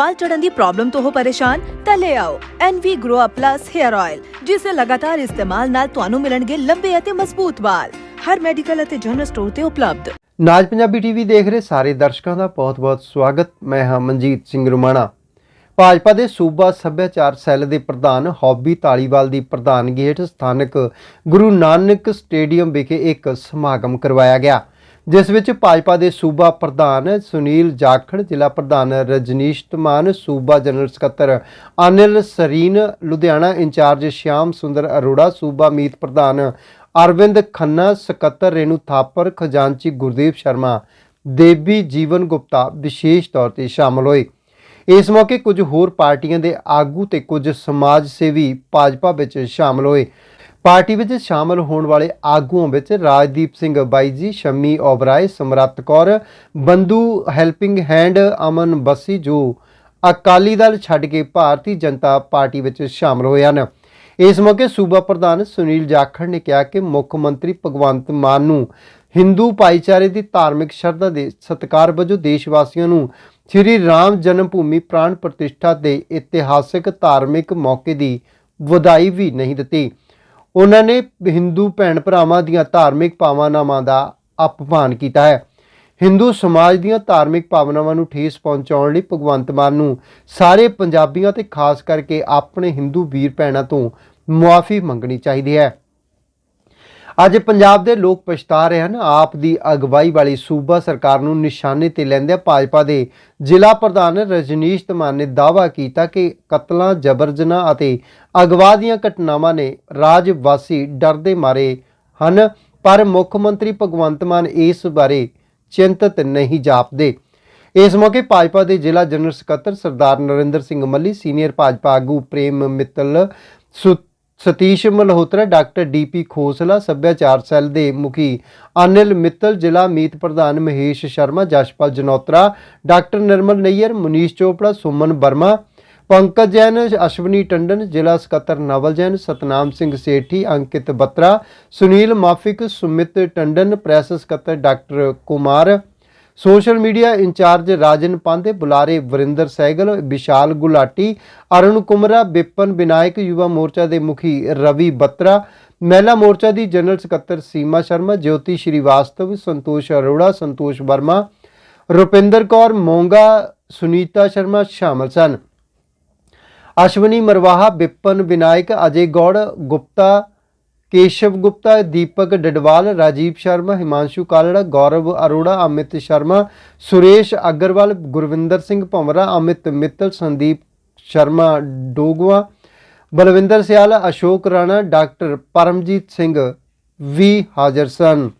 ਵਾਲ ਝੜਨ ਦੀ problem ਤੋਂ ਹੋ ਪਰੇਸ਼ਾਨ, ਤਾਂ ਲੈ ਆਓ NV Grow Up Plus Hair Oil ਜਿਸ ਦੇ ਲਗਾਤਾਰ ਇਸਤੇਮਾਲ ਨਾਲ ਤੁਹਾਨੂੰ ਮਿਲਣਗੇ ਲੰਬੇ ਅਤੇ ਮਜ਼ਬੂਤ ਵਾਲ। ਹਰ ਮੈਡੀਕਲ ਅਤੇ ਜਨਰਲ ਸਟੋਰ ਤੇ ਉਪਲਬਧ। ਨਾਜ ਪੰਜਾਬੀ ਟੀਵੀ ਦੇਖ ਰਹੇ ਸਾਰੇ ਦਰਸ਼ਕਾਂ ਦਾ ਬਹੁਤ-ਬਹੁਤ ਸਵਾਗਤ। ਮੈਂ ਹਾਂ ਮਨਜੀਤ ਸਿੰਘ ਰੁਮਾਣਾ। ਭਾਜਪਾ ਦੇ ਸੂਬਾ ਸੱਭਿਆਚਾਰ ਸੈੱਲ ਦੇ ਪ੍ਰਧਾਨ ਹੌਬੀ ਤਾਲੀਵਾਲ ਦੀ ਪ੍ਰਧਾਨਗੀ ਹੇਠ ਸਥਾਨਕ ਗੁਰੂ ਨਾਨਕ ਸਟੇਡੀਅਮ ਵਿਖੇ ਇੱਕ ਸਮਾਗਮ ਕਰਵਾਇਆ ਗਿਆ। ਜਿਸ ਵਿੱਚ ਭਾਜਪਾ ਦੇ ਸੂਬਾ ਪ੍ਰਧਾਨ ਸੁਨੀਲ ਜਾਖੜ, ਜ਼ਿਲ੍ਹਾ ਪ੍ਰਧਾਨ ਰਜਨੀਸ਼ ਧਮਾਨ, ਸੂਬਾ ਜਨਰਲ ਸਕੱਤਰ ਅਨਿਲ ਸਰੀਨ, ਲੁਧਿਆਣਾ ਇੰਚਾਰਜ ਸ਼ਿਆਮ ਸੁੰਦਰ ਅਰੋੜਾ, ਸੂਬਾ ਮੀਤ ਪ੍ਰਧਾਨ ਅਰਵਿੰਦ ਖੰਨਾ, ਸਕੱਤਰ ਰੇਨੂ ਥਾਪਰ, ਖਜ਼ਾਨਚੀ ਗੁਰਦੀਪ ਸ਼ਰਮਾ, ਦੇਵੀ ਜੀਵਨ ਗੁਪਤਾ ਵਿਸ਼ੇਸ਼ ਤੌਰ ਤੇ ਸ਼ਾਮਲ ਹੋਏ। ਇਸ ਮੌਕੇ ਕੁਝ ਹੋਰ ਪਾਰਟੀਆਂ ਦੇ ਆਗੂ ਤੇ ਕੁਝ ਸਮਾਜ ਸੇਵੀ ਭਾਜਪਾ ਵਿੱਚ ਸ਼ਾਮਲ ਹੋਏ। ਪਾਰਟੀ ਵਿੱਚ ਸ਼ਾਮਲ ਹੋਣ ਵਾਲੇ ਆਗੂਆਂ ਵਿੱਚ ਰਾਜਦੀਪ ਸਿੰਘ ਬਾਈ ਜੀ ਸ਼ੰਮੀ ਓਬਰਾਏ ਸਮਰੱਤ ਕੌਰ, ਬੰਦੂ ਹੈਲਪਿੰਗ ਹੈਂਡ, ਅਮਨ ਬੱਸੀ ਜੋ ਅਕਾਲੀ ਦਲ ਛੱਡ ਕੇ ਭਾਰਤੀ ਜਨਤਾ ਪਾਰਟੀ ਵਿੱਚ ਸ਼ਾਮਲ ਹੋਏ ਹਨ। ਇਸ ਮੌਕੇ ਸੂਬਾ ਪ੍ਰਧਾਨ ਸੁਨੀਲ ਜਾਖੜ ਨੇ ਕਿਹਾ ਕਿ ਮੁੱਖ ਮੰਤਰੀ ਭਗਵੰਤ ਮਾਨ ਨੂੰ ਹਿੰਦੂ ਭਾਈਚਾਰੇ ਦੀ ਧਾਰਮਿਕ ਸ਼ਰਧਾ ਦੇ ਸਤਿਕਾਰ ਵਜੋਂ ਦੇਸ਼ ਵਾਸੀਆਂ ਨੂੰ ਸ੍ਰੀ ਰਾਮ ਜਨਮ ਭੂਮੀ ਪ੍ਰਾਣ ਪ੍ਰਤਿਸ਼ਠਾ ਦੇ ਇਤਿਹਾਸਿਕ ਧਾਰਮਿਕ ਮੌਕੇ ਦੀ ਵਧਾਈ ਵੀ ਨਹੀਂ ਦਿੱਤੀ। ਉਹਨਾਂ ਨੇ ਹਿੰਦੂ ਭੈਣ ਭਰਾਵਾਂ ਦੀਆਂ ਧਾਰਮਿਕ ਭਾਵਨਾਵਾਂ ਦਾ ਅਪਮਾਨ ਕੀਤਾ ਹੈ। ਹਿੰਦੂ ਸਮਾਜ ਦੀਆਂ ਧਾਰਮਿਕ ਭਾਵਨਾਵਾਂ ਨੂੰ ਠੇਸ ਪਹੁੰਚਾਉਣ ਲਈ ਭਗਵੰਤ ਮਾਨ ਨੂੰ ਸਾਰੇ ਪੰਜਾਬੀਆਂ ਤੇ ਖਾਸ ਕਰਕੇ ਆਪਣੇ ਹਿੰਦੂ ਵੀਰ ਭੈਣਾਂ ਤੋਂ ਮੁਆਫੀ ਮੰਗਣੀ ਚਾਹੀਦੀ ਹੈ। ਅੱਜ ਪੰਜਾਬ ਦੇ ਲੋਕ ਪਛਤਾ ਰਹੇ ਹਨ। ਆਪ ਦੀ ਅਗਵਾਈ ਵਾਲੀ ਸੂਬਾ ਸਰਕਾਰ ਨੂੰ ਨਿਸ਼ਾਨੇ ਤੇ ਲੈਂਦਿਆਂ ਭਾਜਪਾ ਦੇ ਜ਼ਿਲ੍ਹਾ ਪ੍ਰਧਾਨ ਰਜਨੀਸ਼ ਧਮਾਨ ਨੇ ਦਾਅਵਾ ਕੀਤਾ ਕਿ ਕਤਲਾਂ, ਜਬਰਜਨਾ ਅਤੇ ਅਗਵਾ ਦੀਆਂ ਘਟਨਾਵਾਂ ਨੇ ਰਾਜ ਵਾਸੀ ਡਰਦੇ ਮਾਰੇ ਹਨ, ਪਰ ਮੁੱਖ ਮੰਤਰੀ ਭਗਵੰਤ ਮਾਨ ਇਸ ਬਾਰੇ ਚਿੰਤਤ ਨਹੀਂ ਜਾਪਦੇ। ਇਸ ਮੌਕੇ ਭਾਜਪਾ ਦੇ ਜ਼ਿਲ੍ਹਾ ਜਨਰਲ ਸਕੱਤਰ ਸਰਦਾਰ ਨਰਿੰਦਰ ਸਿੰਘ ਮੱਲੀ, ਸੀਨੀਅਰ ਭਾਜਪਾ ਆਗੂ ਪ੍ਰੇਮ ਮਿੱਤਲ, ਸੁ ਸਤੀਸ਼ ਮਲਹੋਤਰਾ, ਡਾਕਟਰ ਡੀਪੀ ਖੋਸਲਾ, ਸੱਭਿਆਚਾਰ ਸੈੱਲ ਦੇ ਮੁਖੀ ਅਨਿਲ ਮਿੱਤਲ, ਜ਼ਿਲ੍ਹਾ ਮੀਤ ਪ੍ਰਧਾਨ ਮਹੇਸ਼ ਸ਼ਰਮਾ, ਜਸ਼ਪਾਲ ਜਨੋਤਰਾ, ਡਾਕਟਰ ਨਿਰਮਲ ਨਈਅਰ, ਮਨੀਸ਼ ਚੋਪੜਾ, ਸੁਮਨ ਵਰਮਾ, ਪੰਕਜ ਜੈਨ, ਅਸ਼ਵਨੀ ਟੰਡਨ, ਜ਼ਿਲ੍ਹਾ ਸਕੱਤਰ ਨਵਲ ਜੈਨ, ਸਤਨਾਮ ਸਿੰਘ ਸੇਠੀ, ਅੰਕਿਤ ਬੱਤਰਾ, ਸੁਨੀਲ ਮਾਫਿਕ, ਸੁਮਿਤ ਟੰਡਨ, ਪ੍ਰੈਸ ਸਕੱਤਰ doctor Kumar social media incharge Rajan Pande ਬੁਲਾਰੇ ਵਰਿੰਦਰ ਸੈਗਲ, ਵਿਸ਼ਾਲ ਗੁਲਾਟੀ, ਅਰੁਣ ਕੁਮਰਾ ਵਿਪਨ ਵਿਨਾਇਕ, ਯੁਵਾ ਮੋਰਚਾ ਦੇ ਮੁਖੀ ਰਵੀ ਬੱਤਰਾ, ਮਹਿਲਾ ਮੋਰਚਾ ਦੀ ਜਨਰਲ ਸਕੱਤਰ ਸੀਮਾ ਸ਼ਰਮਾ ਜੋਤੀ ਸ਼੍ਰੀਵਾਸਤਵ, ਸੰਤੋਸ਼ ਅਰੋੜਾ, ਸੰਤੋਸ਼ ਵਰਮਾ, ਰੁਪਿੰਦਰ ਕੌਰ ਮੋਂਗਾ, ਸੁਨੀਤਾ ਸ਼ਰਮਾ ਸ਼ਾਮਲ ਸਨ। ਅਸ਼ਵਨੀ ਮਰਵਾਹਾ ਵਿਪਨ ਵਿਨਾਇਕ, ਅਜੇ ਗੌੜ, ਗੁਪਤਾ ਕੇਸ਼ਵ ਗੁਪਤਾ, ਦੀਪਕ ਡਡਵਾਲ, ਰਾਜੀਵ ਸ਼ਰਮਾ, ਹਿਮਾਂਸ਼ੂ ਕਾਲੜਾ, ਗੌਰਵ ਅਰੋੜਾ, ਅਮਿਤ ਸ਼ਰਮਾ, ਸੁਰੇਸ਼ ਅਗਰਵਾਲ, ਗੁਰਵਿੰਦਰ ਸਿੰਘ ਭੰਵਰਾ, ਅਮਿਤ ਮਿੱਤਲ, ਸੰਦੀਪ ਸ਼ਰਮਾ ਡੋਗਵਾ, ਬਲਵਿੰਦਰ ਸਿਆਲ, ਅਸ਼ੋਕ ਰਾਣਾ, ਡਾਕਟਰ ਪਰਮਜੀਤ ਸਿੰਘ ਵੀ ਹਾਜ਼ਰ ਸਨ।